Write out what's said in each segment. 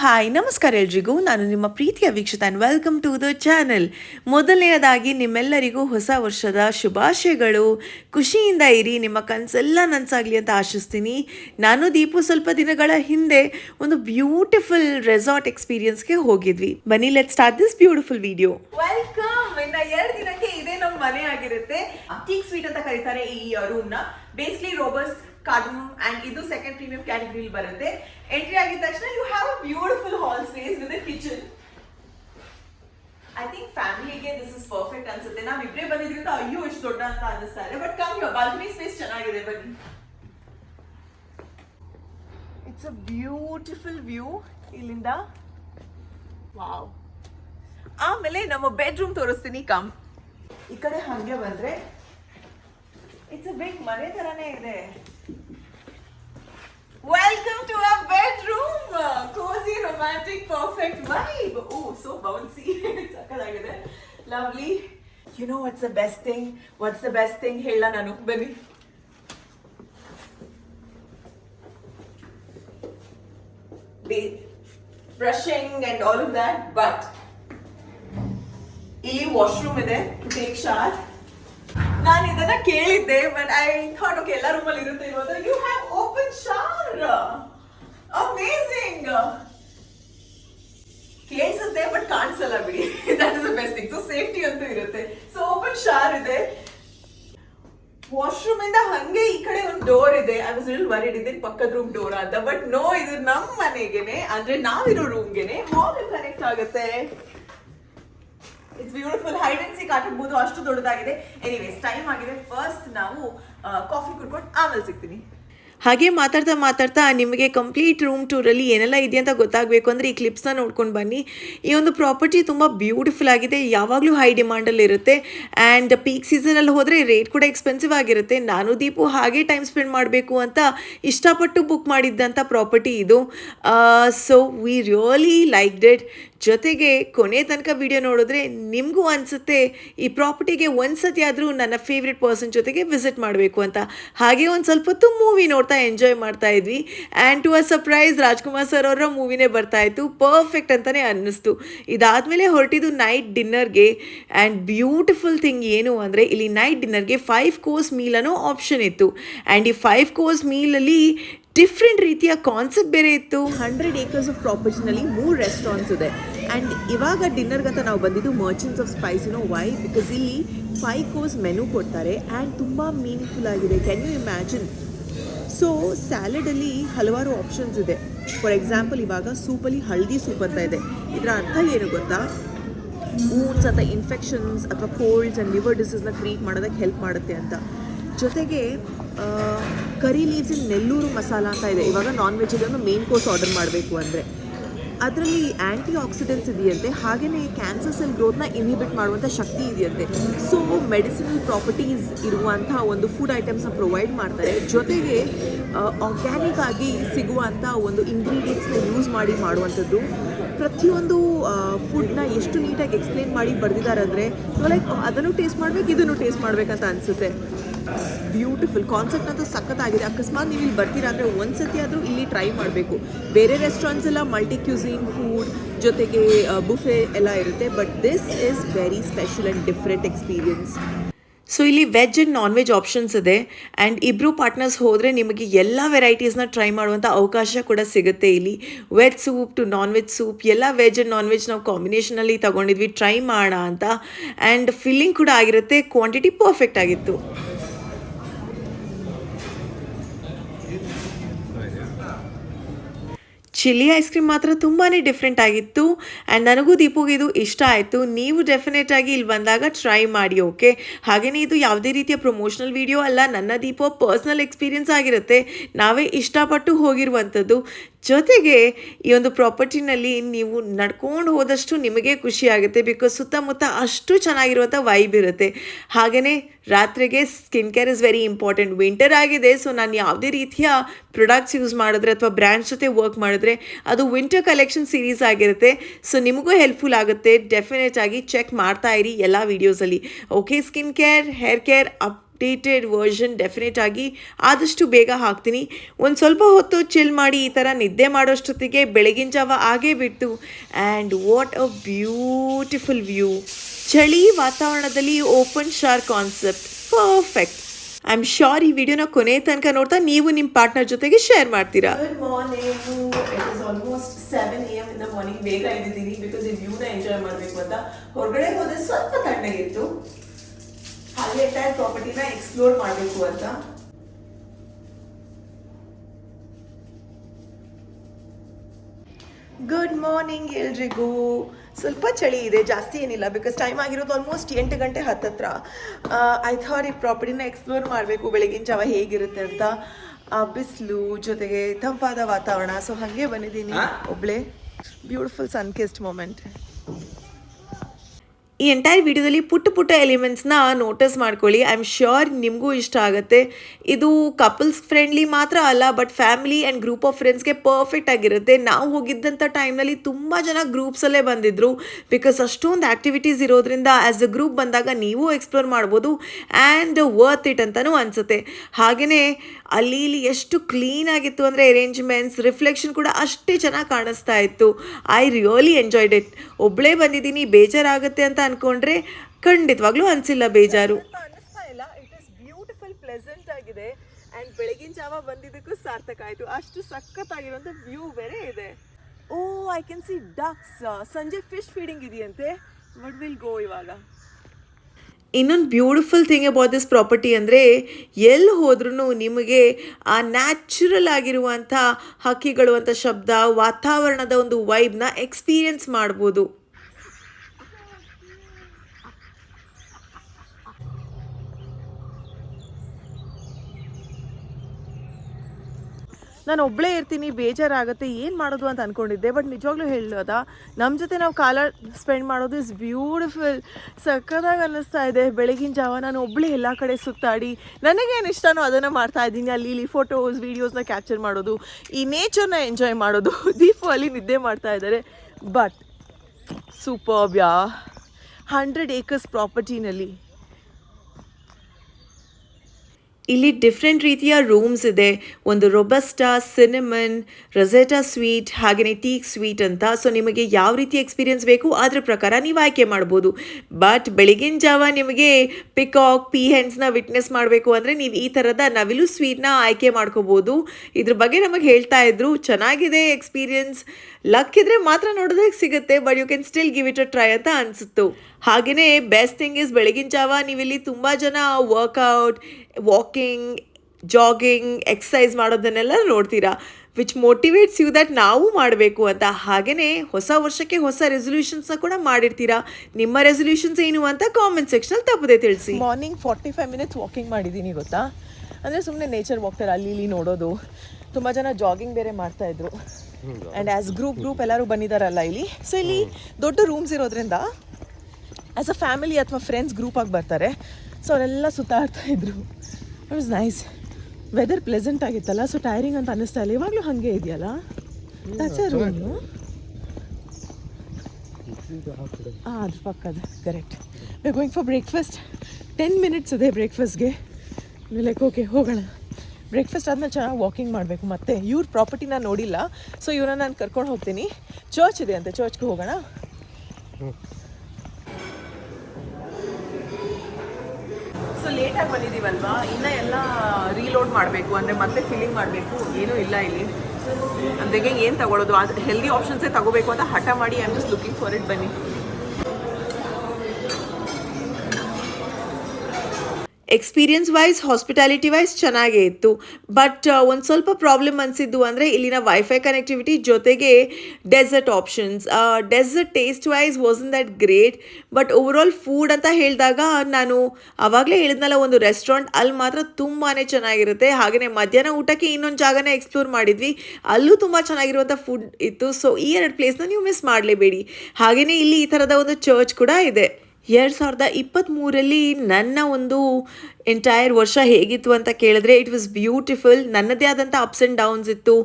Hi, ನಮಸ್ಕಾರ ಎಲ್ರಿಗೂ. ನಾನು ನಿಮ್ಮ ಪ್ರೀತಿಯ ವೀಕ್ಷಿತ and welcome to the channel ಮೊದಲನೆಯದಾಗಿ ನಿಮ್ಮೆಲ್ಲರಿಗೂ ಹೊಸ ವರ್ಷದ ಶುಭಾಶಯಗಳು. ಖುಷಿಯಿಂದ ಇರಿ, ನಿಮ್ಮ ಕನಸೆಲ್ಲ ನನಸಾಗಲಿ ಅಂತ ಆಶಿಸ್ತೀನಿ. ನಾನು ದೀಪು ಸ್ವಲ್ಪ ದಿನಗಳ ಹಿಂದೆ ಒಂದು ಬ್ಯೂಟಿಫುಲ್ ರೆಸಾರ್ಟ್ ಎಕ್ಸ್ಪೀರಿಯನ್ಸ್ಗೆ ಹೋಗಿದ್ವಿ. ಬನ್ನಿ let start this beautiful video welcome ಇನ್ನ ಎರಡು ದಿನಕ್ಕೆ ಇದೇ ನಮ್ಮ ಮನೆ ಆಗಿರುತ್ತೆ. ಸ್ವೀಟ್ ಅಂತ ಕರೀತಾರೆ ಈ ರೂಮ್ನ ಬೇಸ್ಲಿ ರೋಬಸ್ಟ್ ಕಾರ್ಡಮ್ ಅಂಡ್ ಇದು ಸೆಕೆಂಡ್ ಪ್ರೀಮಿಯಂ ಕ್ಯಾಟಗರಿಲಿ ಬರುತ್ತೆ. ಎಂಟ್ರಿ ಆಗಿದ ತಕ್ಷಣ you have a beautiful hall space with kitchen I think ಫ್ಯಾಮಿಲಿಗೆ ದಿಸ್ ಇಸ್ ಪರ್ಫೆಕ್ಟ್ ಅನ್ಸುತ್ತೆ. ನಾವ್ ಇಬ್ರೇ ಬಂದಿದ್ರಿಂದ ಅಯ್ಯೋ ಇಷ್ಟು ದೊಡ್ಡ ಅಂತ ಅನಿಸ್ತಾ ಇದೆ. ಬಟ್ ಕಮ್ ಬಾಲ್ಕನಿ ಸ್ಪೇಸ್ ಚೆನ್ನಾಗಿದೆ ಬನ್ನಿ. ಇಟ್ಸ್ ಅ ಬ್ಯೂಟಿಫುಲ್ ವ್ಯೂ ಇಲ್ಲಿಂದ. ವಾವ್ ಆಮೇಲೆ ನಮ್ಮ ಬೆಡ್ರೂಮ್ ತೋರಿಸ್ತೀನಿ ಕಮ್ ಈ ಕಡೆ ಹಂಗೆ ಬಂದ್ರೆ ಇಟ್ಸ್ ಅ ಬಿಗ್ ಮನೆ ತರಾನೇ ಇದೆ. Welcome to a bedroom cosy romantic perfect vibe oh so bouncy ಸಕ್ಕದಾಗಿದೆ lovely you know what's the best thing what's the best thing ಹೇಳ ನಾನು ಬನ್ನಿ brushing and all of that but ಇಲ್ಲಿ washroom ಇದೆ. To take shower ನಾನು ಇದನ್ನ ಕೇಳಿದ್ದೆ but I thought okay ಎಲ್ಲ ರೂಮಲ್ಲಿ ಇರುತ್ತೆ ಇರೋದು you have open shower amazing ಕೇಳಿಸುತ್ತೆ but ಕಾಣಿಸಲ್ಲ ಬಿಡಿ. That is best thing so safety ಅಂತೂ ಇರುತ್ತೆ. ಸೊ ಓಪನ್ ಶಾರ್ ಇದೆ. ವಾಶ್ರೂಮ್ ಇಂದ ಹಂಗೆ ಈ ಕಡೆ ಒಂದು ಡೋರ್ ಇದೆ. ಐ ವಾಸ್ ರಿಲ್ ವರಿಡ್ ಪಕ್ಕದ ರೂಮ್ ಡೋರ್ ಅಂತ? ಬಟ್ ನೋ ಇದು ನಮ್ಮ ಮನೆಗೆನೆ. ಅಂದ್ರೆ ನಾವಿರೋ ರೂಮ್ಗೆನೆ ಹಾಲ್ ಕನೆಕ್ಟ್ ಆಗುತ್ತೆ. It's beautiful hide and seek ಆಗಿರ್ಬೋದು, ಅಷ್ಟು ದೊಡ್ಡದಾಗಿದೆ. ಎನಿವೇಸ್ ಟೈಮ್ ಆಗಿದೆ. ಫಸ್ಟ್ ನಾವು ಕಾಫಿ ಕುಡ್ಕೊಂಡು ಆಮೇಲೆ ಸಿಗ್ತೀನಿ. ಹಾಗೆ ಮಾತಾಡ್ತಾ ಮಾತಾಡ್ತಾ ನಿಮಗೆ ಕಂಪ್ಲೀಟ್ ರೂಮ್ ಟೂರಲ್ಲಿ ಏನೆಲ್ಲ ಇದೆ ಅಂತ ಗೊತ್ತಾಗಬೇಕು ಅಂದರೆ ಈ ಕ್ಲಿಪ್ಸ್ನ ನೋಡ್ಕೊಂಡು ಬನ್ನಿ. ಈ ಒಂದು ಪ್ರಾಪರ್ಟಿ ತುಂಬ ಬ್ಯೂಟಿಫುಲ್ ಆಗಿದೆ. ಯಾವಾಗಲೂ ಹೈ ಡಿಮಾಂಡಲ್ಲಿ ಇರುತ್ತೆ. ಆ್ಯಂಡ್ ಪೀಕ್ ಸೀಸನಲ್ಲಿ ಹೋದರೆ ರೇಟ್ ಕೂಡ ಎಕ್ಸ್ಪೆನ್ಸಿವ್ ಆಗಿರುತ್ತೆ. ನಾನು ದೀಪು ಹಾಗೆ ಟೈಮ್ ಸ್ಪೆಂಡ್ ಮಾಡಬೇಕು ಅಂತ ಇಷ್ಟಪಟ್ಟು ಬುಕ್ ಮಾಡಿದ್ದಂಥ ಪ್ರಾಪರ್ಟಿ ಇದು. So we really like dead ಜೊತೆಗೆ ಕೊನೆ ತನಕ ವಿಡಿಯೋ ನೋಡಿದ್ರೆ ನಿಮಗೂ ಅನಿಸುತ್ತೆ, ಈ ಪ್ರಾಪರ್ಟಿಗೆ ಒಂದು ಸತಿ ಆದರೂ ನನ್ನ ಫೇವ್ರೆಟ್ ಪರ್ಸನ್ ಜೊತೆಗೆ ವಿಸಿಟ್ ಮಾಡಬೇಕು ಅಂತ. ಹಾಗೆ ಒಂದು ಸ್ವಲ್ಪ ಹೊತ್ತು ಮೂವಿ ನೋಡ್ತಾ ಎಂಜಾಯ್ ಮಾಡ್ತಾ ಇದ್ವಿ. And to a surprise Rajkumar sir ಅವರ ಮೂವಿನೇ ಬರ್ತಾ ಇತ್ತು. ಪರ್ಫೆಕ್ಟ್ ಅಂತಲೇ ಅನ್ನಿಸ್ತು. ಇದಾದಮೇಲೆ ಹೊರಟಿದ್ದು ನೈಟ್ ಡಿನ್ನರ್ಗೆ ಆ್ಯಂಡ್ ಬ್ಯೂಟಿಫುಲ್ ಥಿಂಗ್ ಏನು ಅಂದರೆ, ಇಲ್ಲಿ ನೈಟ್ ಡಿನ್ನರ್ಗೆ ಫೈವ್ ಕೋರ್ಸ್ ಮೀಲ್ ಅನ್ನೋ ಆಪ್ಷನ್ ಇತ್ತು. ಆ್ಯಂಡ್ ಈ ಫೈವ್ ಕೋರ್ಸ್ ಮೀಲಲ್ಲಿ ಡಿಫ್ರೆಂಟ್ ರೀತಿಯ ಕಾನ್ಸೆಪ್ಟ್ ಬೇರೆ ಇತ್ತು. ಹಂಡ್ರೆಡ್ ಏಕರ್ಸ್ ಆಫ್ ಪ್ರಾಪರ್ಟಿನಲ್ಲಿ ಮೂರು ರೆಸ್ಟೋರೆಂಟ್ಸ್ ಇದೆ. ಆ್ಯಂಡ್ ಇವಾಗ ಡಿನ್ನರ್ಗಂತ ನಾವು ಬಂದಿದ್ದು ಮರ್ಚೆಂಟ್ಸ್ ಆಫ್ ಸ್ಪೈಸಿನೋ ವೈ ಬಿಕಾಸ್ ಇಲ್ಲಿ ಫೈವ್ ಕೋರ್ಸ್ ಮೆನು ಕೊಡ್ತಾರೆ ಆ್ಯಂಡ್ ತುಂಬ ಮೀನಿಂಗ್ಫುಲ್ ಆಗಿದೆ. ಕ್ಯಾನ್ ಯು ಇಮ್ಯಾಜಿನ್ ಸೊ ಸ್ಯಾಲಡಲ್ಲಿ ಹಲವಾರು ಆಪ್ಷನ್ಸ್ ಇದೆ. ಫಾರ್ ಎಕ್ಸಾಂಪಲ್ ಇವಾಗ ಸೂಪಲ್ಲಿ ಹಳದಿ ಸೂಪ್ ಅಂತ ಇದೆ. ಇದರ ಅರ್ಥ ಏನು ಗೊತ್ತಾ? ಮೂನ್ಸ್ ಅಥವಾ ಇನ್ಫೆಕ್ಷನ್ಸ್ ಅಥವಾ ಕೋಲ್ಡ್ಸ್ ಆ್ಯಂಡ್ ಲಿವರ್ ಡಿಸೀಸ್ನ ಟ್ರೀಟ್ ಮಾಡೋದಕ್ಕೆ ಹೆಲ್ಪ್ ಮಾಡುತ್ತೆ ಅಂತ. ಜೊತೆಗೆ curry leaves in Nellore masala ಅಂತ ಇದೆ. ಇವಾಗ ನಾನ್ ವೆಜ್ಜಲ್ಲಿ ಒಂದು ಮೇನ್ ಕೋರ್ಸ್ ಆರ್ಡರ್ ಮಾಡಬೇಕು ಅಂದರೆ. ಅದರಲ್ಲಿ ಆ್ಯಂಟಿ ಆಕ್ಸಿಡೆಂಟ್ಸ್ ಇದೆಯಂತೆ. ಹಾಗೆಯೇ ಕ್ಯಾನ್ಸರ್ ಸೆಲ್ ಗ್ರೋತ್ನ ಇನ್ಹಿಬಿಟ್ ಮಾಡುವಂಥ ಶಕ್ತಿ ಇದೆಯಂತೆ. ಸೊ ಮೆಡಿಸಿನಲ್ ಪ್ರಾಪರ್ಟೀಸ್ ಇರುವಂಥ ಒಂದು ಫುಡ್ ಐಟಮ್ಸ್ನ ಪ್ರೊವೈಡ್ ಮಾಡ್ತಾರೆ. ಜೊತೆಗೆ ಆರ್ಗ್ಯಾನಿಕ್ ಆಗಿ ಸಿಗುವಂಥ ಒಂದು ಇಂಗ್ರೀಡಿಯೆಂಟ್ಸ್ನ ಯೂಸ್ ಮಾಡಿ ಮಾಡುವಂಥದ್ದು. ಪ್ರತಿಯೊಂದು ಫುಡ್ನ ಎಷ್ಟು ನೀಟಾಗಿ ಎಕ್ಸ್ಪ್ಲೇನ್ ಮಾಡಿ ಬರೆದಿದ್ದಾರೆ ಅಂದರೆ ಲೈಕ್ ಅದನ್ನು ಟೇಸ್ಟ್ ಮಾಡಬೇಕು, ಇದನ್ನು ಟೇಸ್ಟ್ ಮಾಡಬೇಕಂತ ಅನಿಸುತ್ತೆ. ಬ್ಯೂಟಿಫುಲ್ ಕಾನ್ಸೆಪ್ಟ್ ಅಂತೂ ಸಖತ್ತಾಗಿದೆ. ಅಕಸ್ಮಾತ್ ನೀವು ಇಲ್ಲಿ ಬರ್ತೀರಾ ಅಂದರೆ ಒಂದು ಸತಿ ಆದರೂ ಇಲ್ಲಿ ಟ್ರೈ ಮಾಡಬೇಕು. ಬೇರೆ ರೆಸ್ಟೋರೆಂಟ್ಸ್ ಎಲ್ಲ ಮಲ್ಟಿ ಕ್ಯೂಸಿನ್ ಫುಡ್ ಜೊತೆಗೆ ಬುಫೆ ಎಲ್ಲ ಇರುತ್ತೆ. But this is very special and different experience so ಇಲ್ಲಿ veg and non veg options ಇದೆ. ಆ್ಯಂಡ್ ಇಬ್ಬರು ಪಾರ್ಟ್ನರ್ಸ್ ಹೋದರೆ ನಿಮಗೆ ಎಲ್ಲ ವೆರೈಟೀಸ್ನ ಟ್ರೈ ಮಾಡುವಂಥ ಅವಕಾಶ ಕೂಡ ಸಿಗುತ್ತೆ ಇಲ್ಲಿ. Veg soup to non veg soup ಎಲ್ಲ ವೆಜ್ ಆ್ಯಂಡ್ ನಾನ್ ವೆಜ್ ನಾವು ಕಾಂಬಿನೇಷನಲ್ಲಿ ತೊಗೊಂಡಿದ್ವಿ. ಟ್ರೈ ಮಾಡೋಣ ಅಂತ. ಆ್ಯಂಡ್ ಫಿಲ್ಲಿಂಗ್ ಕೂಡ ಆಗಿರುತ್ತೆ. ಕ್ವಾಂಟಿಟಿ ಪರ್ಫೆಕ್ಟ್ ಆಗಿತ್ತು. ಚಿಲ್ಲಿ ಐಸ್ ಕ್ರೀಮ್ ಮಾತ್ರ ತುಂಬಾ ಡಿಫ್ರೆಂಟ್ ಆಗಿತ್ತು. ಆ್ಯಂಡ್ ನನಗೂ ದೀಪುಗೆ ಇದು ಇಷ್ಟ ಆಯಿತು. ನೀವು ಡೆಫಿನೆಟ್ ಆಗಿ ಇಲ್ಲಿ ಬಂದಾಗ ಟ್ರೈ ಮಾಡಿ ಓಕೆ ಹಾಗೆಯೇ ಇದು ಯಾವುದೇ ರೀತಿಯ ಪ್ರಮೋಷನಲ್ ವಿಡಿಯೋ ಅಲ್ಲ. ನನ್ನ ದೀಪೋ ಪರ್ಸ್ನಲ್ ಎಕ್ಸ್ಪೀರಿಯನ್ಸ್ ಆಗಿರುತ್ತೆ. ನಾವೇ ಇಷ್ಟಪಟ್ಟು ಹೋಗಿರುವಂಥದ್ದು. ಜೊತೆಗೆ ಈ ಒಂದು ಪ್ರಾಪರ್ಟಿನಲ್ಲಿ ನೀವು ನಡ್ಕೊಂಡು ಹೋದಷ್ಟು ನಿಮಗೆ ಖುಷಿ ಆಗುತ್ತೆ. ಬಿಕಾಸ್ ಸುತ್ತಮುತ್ತ ಅಷ್ಟು ಚೆನ್ನಾಗಿರುವಂಥ ವೈಬ್ ಇರುತ್ತೆ. ಹಾಗೆಯೇ ರಾತ್ರಿಗೆ skin care is very important winter ಆಗಿದೆ ಸೊ ನಾನು ಯಾವುದೇ ರೀತಿಯ ಪ್ರಾಡಕ್ಟ್ಸ್ ಯೂಸ್ ಮಾಡಿದ್ರೆ ಅಥವಾ ಬ್ರ್ಯಾಂಡ್ಸ್ ಜೊತೆ ವರ್ಕ್ ಮಾಡಿದ್ರೆ ಅದು ವಿಂಟರ್ ಕಲೆಕ್ಷನ್ ಸೀರೀಸ್ ಆಗಿರುತ್ತೆ. ಸೊ ನಿಮಗೂ ಹೆಲ್ಪ್ಫುಲ್ ಆಗುತ್ತೆ. ಡೆಫಿನೆಟ್ ಆಗಿ ಚೆಕ್ ಮಾಡ್ತಾ ಇರಿ ಎಲ್ಲ ವೀಡಿಯೋಸಲ್ಲಿ okay skin care hair care up updated version definite ಆಗಿ ಆದಷ್ಟು ಬೇಗ ಹಾಕ್ತೀನಿ. ಒಂದು ಸ್ವಲ್ಪ ಹೊತ್ತು ಚಿಲ್ ಮಾಡಿ ಈ ಥರ ನಿದ್ದೆ ಮಾಡೋಷ್ಟೊತ್ತಿಗೆ ಬೆಳಗಿನ ಜಾವ ಆಗೇ ಬಿಟ್ಟು and what a beautiful view ಚಳಿ ವಾತಾವರಣದಲ್ಲಿ open Shah concept perfect I am sure ಈ ವಿಡಿಯೋನ ಕೊನೆ ತನಕ ನೋಡ್ತಾ ನೀವು ನಿಮ್ಮ ಪಾರ್ಟ್ನರ್ ಜೊತೆಗೆ ಶೇರ್ ಮಾಡ್ತೀರಾ. Good morning it is almost seven A M in the morning ಬೇಗ ಇದ್ದಿದ್ದೀನಿ ಬಿಕಾಸ್ ಈ ವ್ಯೂನ ಎಂಜಾಯ್ ಮಾಡಬೇಕು ಅಂತ. ಹೊರಗಡೆ ಹೋದ್ರೆ ಸ್ವಲ್ಪ ತಣ್ಣಗಿತ್ತು. ಹಾಗೆ ಎಂಟೈರ್ ಪ್ರಾಪರ್ಟಿನ ಎಕ್ಸ್ಪ್ಲೋರ್ ಮಾಡಬೇಕು ಅಂತ. ಗುಡ್ ಮಾರ್ನಿಂಗ್ ಎಲ್ರಿಗೂ. ಸ್ವಲ್ಪ ಚಳಿ ಇದೆ ಜಾಸ್ತಿ ಏನಿಲ್ಲ ಬಿಕಾಸ್ ಟೈಮ್ ಆಗಿರೋದು ಆಲ್ಮೋಸ್ಟ್ ಎಂಟು ಗಂಟೆ ಹತ್ತತ್ರ. ಐ ಥಾಟ್ ಈ ಪ್ರಾಪರ್ಟಿನ ಎಕ್ಸ್ಪ್ಲೋರ್ ಮಾಡಬೇಕು ಬೆಳಗಿನ ಜಾವ ಹೇಗಿರುತ್ತೆ ಅಂತ. ಆ ಬಿಸಿಲು ಜೊತೆಗೆ ತಂಪಾದ ವಾತಾವರಣ ಸೊ ಹಾಗೆ ಬಂದಿದ್ದೀನಿ ಒಬ್ಳೆ. ಬ್ಯೂಟಿಫುಲ್ ಸನ್ ಕಿಸ್ಟ್ ಮೂಮೆಂಟ್ ಈ ಎಂಟೈರ್ ವಿಡಿಯೋದಲ್ಲಿ ಪುಟ್ಟ ಪುಟ್ಟ ಎಲಿಮೆಂಟ್ಸ್ನ ನೋಟಿಸ್ ಮಾಡ್ಕೊಳ್ಳಿ. ಐ ಆಮ್ ಶ್ಯೂರ್ ನಿಮಗೂ ಇಷ್ಟ ಆಗುತ್ತೆ. ಇದು ಕಪಲ್ಸ್ ಫ್ರೆಂಡ್ಲಿ ಮಾತ್ರ ಅಲ್ಲ but family and group of ಫ್ರೆಂಡ್ಸ್ಗೆ perfect ಆಗಿರುತ್ತೆ. ನಾವು ಹೋಗಿದ್ದಂಥ ಟೈಮ್ನಲ್ಲಿ ತುಂಬ ಜನ ಗ್ರೂಪ್ಸಲ್ಲೇ ಬಂದಿದ್ದರು ಬಿಕಾಸ್ ಅಷ್ಟೊಂದು ಆ್ಯಕ್ಟಿವಿಟೀಸ್ ಇರೋದ್ರಿಂದ ಆ್ಯಸ್ ಅ ಗ್ರೂಪ್ ಬಂದಾಗ ನೀವು ಎಕ್ಸ್ಪ್ಲೋರ್ ಮಾಡ್ಬೋದು ಆ್ಯಂಡ್ ವರ್ತ್ ಇಟ್ ಅಂತಲೂ ಅನಿಸುತ್ತೆ. ಹಾಗೆಯೇ ಅಲ್ಲಿ ಇಲ್ಲಿ ಎಷ್ಟು ಕ್ಲೀನ್ ಆಗಿತ್ತು ಅಂದರೆ ಅರೇಂಜ್ಮೆಂಟ್ಸ್ ರಿಫ್ಲೆಕ್ಷನ್ ಕೂಡ ಅಷ್ಟೇ ಚೆನ್ನಾಗಿ ಕಾಣಿಸ್ತಾ ಇತ್ತು. ಐ ರಿಯಲಿ ಎಂಜಾಯ್ಡ್ ಇಟ್ ಒಬ್ಬಳೇ ಬಂದಿದ್ದೀನಿ, ಬೇಜಾರಾಗುತ್ತೆ ಅಂತ ಅಂದ್ಕೊಂಡ್ರೆ ಖಂಡಿತವಾಗ್ಲೂ ಅನಿಸಿಲ್ಲ ಬೇಜಾರು. ಅನಿಸ್ತಾ ಇಲ್ಲ. ಇಟ್ ಇಸ್ ಬ್ಯೂಟಿಫುಲ್ ಪ್ಲೆಸೆಂಟ್ ಆಗಿದೆ. ಆ್ಯಂಡ್ ಬೆಳಗಿನ ಜಾವ ಬಂದಿದ್ದಕ್ಕೂ ಸಾರ್ಥಕ ಆಯಿತು. ಅಷ್ಟು ಸಖತ್ತಾಗಿರೋಂಥ ವ್ಯೂ ಬೇರೆ ಇದೆ. Oh I can see ducks ಸಂಜೆ ಫಿಶ್ ಫೀಡಿಂಗ್ ಇದೆಯಂತೆ. ಬಟ್ ವಿಲ್ ಗೋ ಇವಾಗ. ಇನ್ನೊಂದು beautiful thing about this property ಅಂದರೆ ಎಲ್ಲಿ ಹೋದ್ರೂ ನಿಮಗೆ ಆ ನ್ಯಾಚುರಲ್ ಆಗಿರುವಂಥ ಹಕ್ಕಿಗಳು ಅಂತ ಶಬ್ದ ವಾತಾವರಣದ ಒಂದು ವೈಬ್ನ ಎಕ್ಸ್ಪೀರಿಯನ್ಸ್ ಮಾಡ್ಬೋದು. ನಾನು ಒಬ್ಬಳೇ ಇರ್ತೀನಿ, ಬೇಜಾರಾಗುತ್ತೆ, ಏನು ಮಾಡೋದು ಅಂತ ಅಂದ್ಕೊಂಡಿದ್ದೆ ಬಟ್ ನಿಜವಾಗ್ಲೂ ಹೇಳೋದ ನಮ್ಮ ಜೊತೆ ನಾವು ಕಾಲ ಸ್ಪೆಂಡ್ ಮಾಡೋದು ಇಸ್ ಬ್ಯೂಟಿಫುಲ್ ಸಕ್ಕತ್ತಾಗಿ ಅನ್ನಿಸ್ತಾ ಇದೆ. ಬೆಳಗಿನ ಜಾವ ನಾನು ಒಬ್ಬಳೇ ಎಲ್ಲ ಕಡೆ ಸುತ್ತಾಡಿ ನನಗೇನು ಇಷ್ಟನೋ ಅದನ್ನು ಮಾಡ್ತಾ ಇದ್ದೀನಿ. ಅಲ್ಲಿ ಇಲ್ಲಿ ಫೋಟೋಸ್ ವೀಡಿಯೋಸ್ನ ಕ್ಯಾಪ್ಚರ್ ಮಾಡೋದು, ಈ ನೇಚರ್ನ ಎಂಜಾಯ್ ಮಾಡೋದು. ದೀಪಾವಳಿ ನಿದ್ದೆ ಮಾಡ್ತಾ ಇದ್ದಾರೆ but super yeah? Hundred acres ಪ್ರಾಪರ್ಟಿನಲ್ಲಿ ಇಲ್ಲಿ ಡಿಫ್ರೆಂಟ್ ರೀತಿಯ ರೂಮ್ಸ್ ಇದೆ. ಒಂದು ರೊಬಸ್ಟಾ ಸಿನಿಮನ್ ರೊಸೆಟಾ ಸ್ವೀಟ್ ಹಾಗೆಯೇ ಟೀಕ್ ಸ್ವೀಟ್ ಅಂತ. ಸೊ ನಿಮಗೆ ಯಾವ ರೀತಿ ಎಕ್ಸ್ಪೀರಿಯನ್ಸ್ ಬೇಕು, ಅದ್ರ ಪ್ರಕಾರ ನೀವು ಆಯ್ಕೆ ಮಾಡ್ಬೋದು. ಬಟ್ ಬೆಳಗಿನ ಜಾವ ನಿಮಗೆ ಪಿಕಾಕ್ ಪಿ ಹ್ಯಾಂಡ್ಸ್ನ ವಿಟ್ನೆಸ್ ಮಾಡಬೇಕು ಅಂದರೆ ನೀವು ಈ ಥರದ ನವಿಲು ಸ್ವೀಟ್ನ ಆಯ್ಕೆ ಮಾಡ್ಕೋಬೋದು. ಇದ್ರ ಬಗ್ಗೆ ನಮಗೆ ಹೇಳ್ತಾ ಇದ್ರು. ಚೆನ್ನಾಗಿದೆ ಎಕ್ಸ್ಪೀರಿಯನ್ಸ್ ಲಕ್ ಇದ್ರೆ ಮಾತ್ರ ನೋಡೋದಕ್ಕೆ ಸಿಗುತ್ತೆ but you can still give it a try ಅಂತ ಅನಿಸುತ್ತು. ಹಾಗೆಯೇ ಬೆಸ್ಟ್ ಥಿಂಗ್ ಇಸ್ ಬೆಳಗಿನ ಜಾವ ನೀವಿಲ್ಲಿ ತುಂಬ ಜನ ವರ್ಕೌಟ್ ವಾಕಿಂಗ್ ಜಾಗಿಂಗ್ ಎಕ್ಸಸೈಸ್ ಮಾಡೋದನ್ನೆಲ್ಲ ನೋಡ್ತೀರಾ ವಿಚ್ ಮೋಟಿವೇಟ್ಸ್ ಯು ದಟ್ ನಾವು ಮಾಡಬೇಕು ಅಂತ. ಹಾಗೆಯೇ ಹೊಸ ವರ್ಷಕ್ಕೆ ಹೊಸ ರೆಸೊಲ್ಯೂಷನ್ಸ್ನ ಕೂಡ ಮಾಡಿರ್ತೀರಾ, ನಿಮ್ಮ ರೆಸೊಲ್ಯೂಷನ್ಸ್ ಏನು ಅಂತ ಕಾಮೆಂಟ್ ಸೆಕ್ಷನಲ್ಲಿ ತಪ್ಪದೆ ತಿಳಿಸಿ. Morning forty five minutes walking ಮಾಡಿದ್ದೀನಿ ಗೊತ್ತಾ? ಅಂದರೆ ಸುಮ್ಮನೆ ನೇಚರ್ ವಾಕ್ತಾರೆ ಅಲ್ಲಿ ಇಲ್ಲಿ ನೋಡೋದು, ತುಂಬ ಜನ ಜಾಗಿಂಗ್ ಬೇರೆ ಮಾಡ್ತಾ ಇದ್ರು. ಆ್ಯಂಡ್ ಆ್ಯಸ್ ಗ್ರೂಪ್ ಗ್ರೂಪ್ ಎಲ್ಲರೂ ಬಂದಿದ್ದಾರಲ್ಲ ಇಲ್ಲಿ. ಸೊ ಇಲ್ಲಿ ದೊಡ್ಡ ರೂಮ್ಸ್ ಇರೋದ್ರಿಂದ ಆ್ಯಸ್ ಅ ಫ್ಯಾಮಿಲಿ ಅಥವಾ ಫ್ರೆಂಡ್ಸ್ ಗ್ರೂಪ್ ಆಗಿ ಬರ್ತಾರೆ. ಸೊ ಅವರೆಲ್ಲ ಸುತ್ತಾಡ್ತಾ ಇದ್ರು. It was nice weather pleasant ಆಗಿತ್ತಲ್ಲ ಸೊ ಟೈರಿಂಗ್ ಅಂತ ಅನ್ನಿಸ್ತಾ ಇಲ್ಲ. ಇವಾಗಲೂ ಹಾಗೆ ಇದೆಯಲ್ಲ? ದಟ್ಸ್ ರೂಮು ಹಾಂ ಅದ್ರ ಪಕ್ಕದ correct we going for breakfast ten minutes ಇದೆ ಬ್ರೇಕ್ಫಾಸ್ಟ್ಗೆ ಲೈಕ್ ಓಕೆ ಹೋಗೋಣ. ಬ್ರೇಕ್ಫಾಸ್ಟ್ ಆದಮೇಲೆ ಚೆನ್ನಾಗಿ ವಾಕಿಂಗ್ ಮಾಡಬೇಕು. ಮತ್ತೆ ಇವ್ರ ಪ್ರಾಪರ್ಟಿನ ನೋಡಿಲ್ಲ ಸೊ ಇವ್ರನ್ನ ನಾನು ಕರ್ಕೊಂಡು ಹೋಗ್ತೀನಿ. ಚರ್ಚ್ ಇದೆ ಅಂತೆ ಚರ್ಚ್ಗೆ ಹೋಗೋಣ? ಸೊ ಲೇಟಾಗಿ ಬಂದಿದ್ದೀವಲ್ವಾ? ಇನ್ನೂ ಎಲ್ಲ ರೀಲೋಡ್ ಮಾಡಬೇಕು, ಅಂದರೆ ಮತ್ತೆ ಫಿಲ್ಲಿಂಗ್ ಮಾಡಬೇಕು, ಏನೂ ಇಲ್ಲ ಇಲ್ಲಿ. ಅಂದಾಗೆ ಏನು ತಗೊಳ್ಳೋದು ಅದು ಹೆಲ್ದಿ ಆಪ್ಷನ್ಸೇ ತಗೋಬೇಕು ಅಂತ ಹಠ ಮಾಡಿ I am just looking for it ಬನ್ನಿ. ಎಕ್ಸ್ಪೀರಿಯನ್ಸ್ ವೈಸ್ ಹಾಸ್ಪಿಟಾಲಿಟಿ ವೈಸ್ ಚೆನ್ನಾಗೇ ಇತ್ತು. ಬಟ್ ಒಂದು ಸ್ವಲ್ಪ ಪ್ರಾಬ್ಲಮ್ ಅನಿಸಿದ್ದು ಅಂದರೆ ಇಲ್ಲಿನ ವೈಫೈ ಕನೆಕ್ಟಿವಿಟಿ ಜೊತೆಗೆ dessert options dessert taste wise wasn't that great but overall food ಅಂತ ಹೇಳಿದಾಗ ನಾನು ಆವಾಗಲೇ ಹೇಳಿದ್ನಲ್ಲ, ಒಂದು ರೆಸ್ಟೋರೆಂಟ್ ಅಲ್ಲಿ ಮಾತ್ರ ತುಂಬಾ ಚೆನ್ನಾಗಿರುತ್ತೆ. ಹಾಗೆಯೇ ಮಧ್ಯಾಹ್ನ ಊಟಕ್ಕೆ ಇನ್ನೊಂದು ಜಾಗನೇ ಎಕ್ಸ್ಪ್ಲೋರ್ ಮಾಡಿದ್ವಿ. ಅಲ್ಲೂ ತುಂಬ ಚೆನ್ನಾಗಿರುವಂಥ ಫುಡ್ ಇತ್ತು. ಸೊ ಈ ಎರಡು ಪ್ಲೇಸ್ನ ನೀವು ಮಿಸ್ ಮಾಡಲೇಬೇಡಿ. ಹಾಗೆಯೇ ಇಲ್ಲಿ ಈ ಥರದ ಒಂದು ಚರ್ಚ್ ಕೂಡ ಇದೆ. ಎರಡು ಸಾವಿರದ ಇಪ್ಪತ್ತ್ಮೂರಲ್ಲಿ ನನ್ನ ಒಂದು ಎಂಟೈರ್ ವರ್ಷ ಹೇಗಿತ್ತು ಅಂತ ಕೇಳಿದ್ರೆ ಇಟ್ ವಾಸ್ ಬ್ಯೂಟಿಫುಲ್ ನನ್ನದೇ ಆದಂಥ ಅಪ್ಸ್ ಆ್ಯಂಡ್ ಡೌನ್ಸ್ ಇತ್ತು.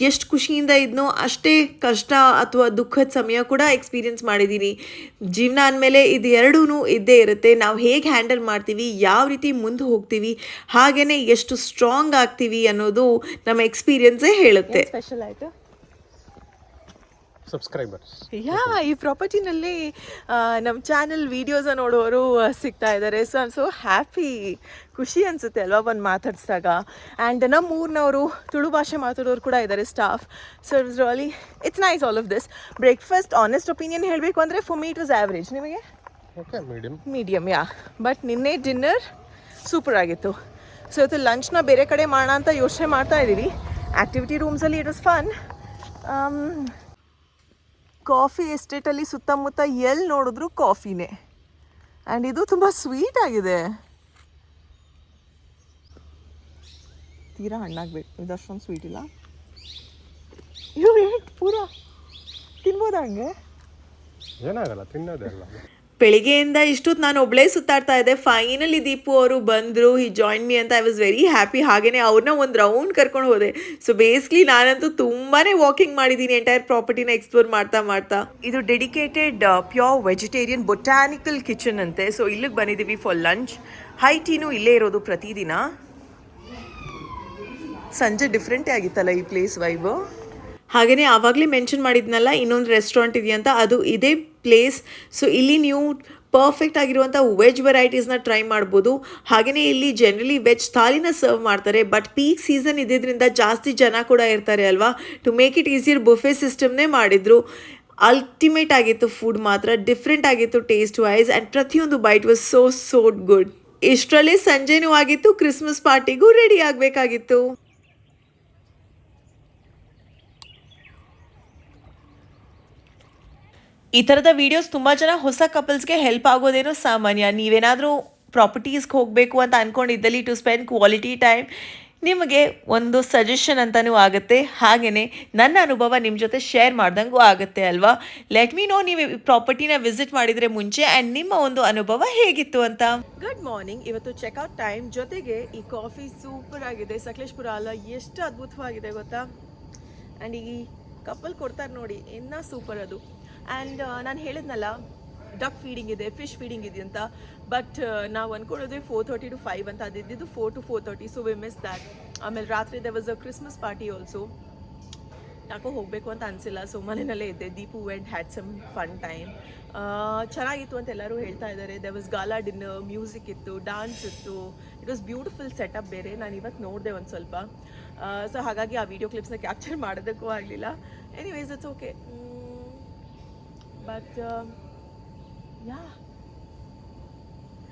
ಎಷ್ಟು ಖುಷಿಯಿಂದ ಇದ್ನೋ ಅಷ್ಟೇ ಕಷ್ಟ ಅಥವಾ ದುಃಖದ ಸಮಯ ಕೂಡ ಎಕ್ಸ್ಪೀರಿಯನ್ಸ್ ಮಾಡಿದ್ದೀನಿ ಜೀವನ ಅಂದಮೇಲೆ ಇದು ಎರಡೂ ಇದ್ದೇ ಇರುತ್ತೆ. ನಾವು ಹೇಗೆ ಹ್ಯಾಂಡಲ್ ಮಾಡ್ತೀವಿ, ಯಾವ ರೀತಿ ಮುಂದೆ ಹೋಗ್ತೀವಿ ಹಾಗೆಯೇ ಎಷ್ಟು ಸ್ಟ್ರಾಂಗ್ ಆಗ್ತೀವಿ ಅನ್ನೋದು ನಮ್ಮ ಎಕ್ಸ್ಪೀರಿಯನ್ಸೇ ಹೇಳುತ್ತೆ. ಸ್ಪೆಷಲ್ ಆಯಿತು? ಸಬ್ಸ್ಕ್ರೈಬರ್ಸ್ ಯಾ ಈ ಪ್ರಾಪರ್ಟಿನಲ್ಲಿ ನಮ್ಮ ಚಾನಲ್ ವೀಡಿಯೋಸ ನೋಡೋರು ಸಿಗ್ತಾ ಇದ್ದಾರೆ ಸೊ ಐಮ್ ಸೊ ಹ್ಯಾಪಿ ಖುಷಿ ಅನಿಸುತ್ತೆ ಅಲ್ವಾ ಬಂದು ಮಾತಾಡಿಸಿದಾಗ. ಆ್ಯಂಡ್ ನಮ್ಮ ಊರಿನವರು ತುಳು ಭಾಷೆ ಮಾತಾಡೋರು ಕೂಡ ಇದ್ದಾರೆ staff so it's really it's nice all of this breakfast honest opinion ಹೇಳಬೇಕು ಅಂದರೆ for me it was average ನಿಮಗೆ? Okay medium medium yeah but ನಿನ್ನೆ ಡಿನ್ನರ್ ಸೂಪರ್ ಆಗಿತ್ತು. ಸೊ ಇವತ್ತು ಲಂಚ್ನ ಬೇರೆ ಕಡೆ ಮಾಡೋಣ ಅಂತ ಯೋಚನೆ ಮಾಡ್ತಾ ಇದ್ದೀವಿ. ಆ್ಯಕ್ಟಿವಿಟಿ ರೂಮ್ಸಲ್ಲಿ ಇಟ್ ವಾಸ್ ಫನ್ ಕಾಫಿ ಎಸ್ಟೇಟಲ್ಲಿ ಸುತ್ತಮುತ್ತ ಎಲ್ಲಿ ನೋಡಿದ್ರು ಕಾಫಿನೇ. ಆ್ಯಂಡ್ ಇದು ತುಂಬ ಸ್ವೀಟ್ ಆಗಿದೆ. ತೀರಾ ಹಣ್ಣಾಗಬೇಕು. ಇದು ಅಷ್ಟೊಂದು ಸ್ವೀಟ್ ಇಲ್ಲ. ಇವು ಪೂರಾ ತಿನ್ಬೋದಾ ಹಂಗೆ? ಏನಾಗಲ್ಲ, ತಿನ್ನೋದೇ ಅಲ್ಲ. ಬೆಳಿಗ್ಗೆಯಿಂದ ಇಷ್ಟೊತ್ತು ನಾನು ಒಬ್ಳೇ ಸುತ್ತಾಡ್ತಾ ಇದ್ದೆ. ಫೈನಲಿ ದೀಪು ಅವರು ಬಂದರು ಈ ಜಾಯಿನ್ ಮಿ ಅಂತ. ಐ ವಾಸ್ ವೆರಿ ಹ್ಯಾಪಿ ಹಾಗೆಯೇ ಅವ್ರನ್ನ ಒಂದು ರೌಂಡ್ ಕರ್ಕೊಂಡು ಹೋದೆ. ಸೊ ಬೇಸಿಕ್ಲಿ ನಾನಂತೂ ತುಂಬಾ ವಾಕಿಂಗ್ ಮಾಡಿದ್ದೀನಿ ಎಂಟೈರ್ ಪ್ರಾಪರ್ಟಿನ ಎಕ್ಸ್ಪ್ಲೋರ್ ಮಾಡ್ತಾ ಮಾಡ್ತಾ. ಇದು dedicated pure vegetarian botanical kitchen ಅಂತೆ. ಸೊ ಇಲ್ಲಿಗೆ ಬಂದಿದ್ದೀವಿ ಫಾರ್ ಲಂಚ್ ಹೈ ಟೀನು ಇಲ್ಲೇ ಇರೋದು ಪ್ರತಿದಿನ. ಸಂಜೆ ಡಿಫ್ರೆಂಟೇ ಆಗಿತ್ತಲ್ಲ ಈ ಪ್ಲೇಸ್ ವೈಬು ಹಾಗೆಯೇ ಆವಾಗಲೇ ಮೆನ್ಷನ್ ಮಾಡಿದ್ನಲ್ಲ ಇನ್ನೊಂದು ರೆಸ್ಟೋರೆಂಟ್ ಇದೆಯಂತ. ಅದು ಇದೇ ಪ್ಲೇಸ್ ಸೊ ಇಲ್ಲಿ ನೀವು ಪರ್ಫೆಕ್ಟ್ ಆಗಿರುವಂಥ ವೆಜ್ ವೆರೈಟೀಸ್ನ ಟ್ರೈ ಮಾಡ್ಬೋದು. ಹಾಗೆಯೇ ಇಲ್ಲಿ ಜನರಲಿ ವೆಜ್ ಥಾಲಿನ ಸರ್ವ್ ಮಾಡ್ತಾರೆ. ಬಟ್ ಪೀಕ್ ಸೀಸನ್ ಇದ್ದಿದ್ದರಿಂದ ಜಾಸ್ತಿ ಜನ ಕೂಡ ಇರ್ತಾರೆ ಅಲ್ವಾ? To make it easier buffet ಸಿಸ್ಟಮ್ನೇ ಮಾಡಿದರು. ಅಲ್ಟಿಮೇಟ್ ಆಗಿತ್ತು ಫುಡ್ ಮಾತ್ರ. ಡಿಫ್ರೆಂಟ್ ಆಗಿತ್ತು ಟೇಸ್ಟ್ ವೈಸ್ ಆ್ಯಂಡ್ ಪ್ರತಿಯೊಂದು bite was so so good ಇಷ್ಟರಲ್ಲೇ ಸಂಜೆನೂ ಆಗಿತ್ತು ಕ್ರಿಸ್ಮಸ್ ಪಾರ್ಟಿಗೂ ರೆಡಿ ಆಗಬೇಕಾಗಿತ್ತು. ಈ ಥರದ ವೀಡಿಯೋಸ್ ತುಂಬ ಜನ ಹೊಸ ಕಪಲ್ಸ್ಗೆ ಹೆಲ್ಪ್ ಆಗೋದೇನೋ ಸಾಮಾನ್ಯ. ನೀವೇನಾದರೂ ಪ್ರಾಪರ್ಟೀಸ್ಗೆ ಹೋಗಬೇಕು ಅಂತ ಅಂದ್ಕೊಂಡಿದ್ದಲ್ಲಿ ಟು ಸ್ಪೆಂಡ್ ಕ್ವಾಲಿಟಿ ಟೈಮ್ ನಿಮಗೆ ಒಂದು ಸಜೆಷನ್ ಅಂತಲೂ ಆಗುತ್ತೆ. ಹಾಗೆಯೇ ನನ್ನ ಅನುಭವ ನಿಮ್ಮ ಜೊತೆ ಶೇರ್ ಮಾಡ್ದಂಗೂ ಆಗುತ್ತೆ ಅಲ್ವಾ? ಲೆಟ್ ಮೀ ನೋ ನೀವು ಪ್ರಾಪರ್ಟಿನ ವಿಸಿಟ್ ಮಾಡಿದರೆ ಮುಂಚೆ ಆ್ಯಂಡ್ ನಿಮ್ಮ ಒಂದು ಅನುಭವ ಹೇಗಿತ್ತು ಅಂತ. ಗುಡ್ ಮಾರ್ನಿಂಗ್ ಇವತ್ತು ಚೆಕ್ಔಟ್ ಟೈಮ್ ಜೊತೆಗೆ ಈ ಕಾಫಿ ಸೂಪರ್ ಆಗಿದೆ. ಸಕಲೇಶ್ಪುರ ಅಲ್ಲ ಎಷ್ಟು ಅದ್ಭುತವಾಗಿದೆ ಗೊತ್ತಾ? ಆ್ಯಂಡ್ ಈ ಕಪ್ಪಲ್ ಕೊಡ್ತಾರೆ ನೋಡಿ, ಇನ್ನೂ ಸೂಪರ್ ಅದು. ಆ್ಯಂಡ್ ನಾನು ಹೇಳಿದ್ನಲ್ಲ ಡಕ್ ಫೀಡಿಂಗ್ ಇದೆ ಫಿಶ್ ಫೀಡಿಂಗ್ ಇದೆ ಅಂತ. ಬಟ್ ನಾವು ಅಂದ್ಕೊಳ್ಳೋದೇ ಫೋರ್ ಥರ್ಟಿ ಟು ಫೈವ್ ಅಂತ. ಅದಿದ್ದು four to four thirty so we miss that ಆಮೇಲೆ ರಾತ್ರಿ there was a Christmas party also ಯಾಕೋ ಹೋಗಬೇಕು ಅಂತ ಅನಿಸಿಲ್ಲ ಸೊ ಮನೆಯಲ್ಲೇ ಇದ್ದೆ. Deepu went had some fun time ಚೆನ್ನಾಗಿತ್ತು ಅಂತ ಎಲ್ಲರೂ ಹೇಳ್ತಾ ಇದ್ದಾರೆ there was gala dinner music ಇತ್ತು ಡಾನ್ಸ್ ಇತ್ತು. ಇಟ್ ವಾಸ್ ಬ್ಯೂಟಿಫುಲ್ ಸೆಟಪ್ ಬೇರೆ. ನಾನು ಇವತ್ತು ನೋಡಿದೆ ಒಂದು ಸ್ವಲ್ಪ. ಸೊ ಹಾಗಾಗಿ ಆ ವಿಡಿಯೋ ಕ್ಲಿಪ್ಸ್ನ ಕ್ಯಾಪ್ಚರ್ ಮಾಡೋದಕ್ಕೂ ಆಗಲಿಲ್ಲ. Anyways it's okay but yeah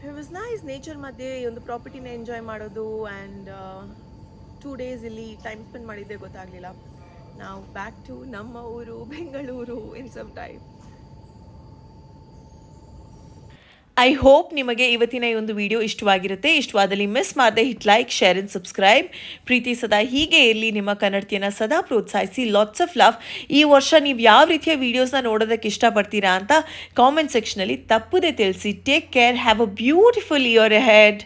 it was nice nature ಮಧ್ಯೆ ಈ ಒಂದು ಪ್ರಾಪರ್ಟಿನ ಎಂಜಾಯ್ ಮಾಡೋದು ಆ್ಯಂಡ್ ಟೂ ಡೇಸ್ ಇಲ್ಲಿ ಟೈಮ್ ಸ್ಪೆಂಡ್ ಮಾಡಿದ್ದೆ ಗೊತ್ತಾಗಲಿಲ್ಲ ನಾವು ಬ್ಯಾಕ್ ಟು ನಮ್ಮ ಊರು Bengaluru in some time I hope ನಿಮಗೆ ಇವತ್ತಿನ ಈ ಒಂದು ವಿಡಿಯೋ ಇಷ್ಟವಾಗಿರುತ್ತೆ. ಇಷ್ಟವಾದಲ್ಲಿ ಮಿಸ್ ಮಾಡದೆ hit like share and subscribe ಪ್ರೀತಿ ಸದಾ ಹೀಗೆ ಇರಲಿ. ನಿಮ್ಮ ಕನ್ನಡತಿಯನ್ನು ಸದಾ ಪ್ರೋತ್ಸಾಹಿಸಿ. ಲಾಟ್ಸ್ ಆಫ್ ಲವ್ ಈ ವರ್ಷ ನೀವು ಯಾವ ರೀತಿಯ ವೀಡಿಯೋಸ್ನ ನೋಡೋದಕ್ಕೆ ಇಷ್ಟಪಡ್ತೀರಾ ಅಂತ ಕಾಮೆಂಟ್ ಸೆಕ್ಷನಲ್ಲಿ ತಪ್ಪದೇ ತಿಳಿಸಿ. Take care have a beautiful year ahead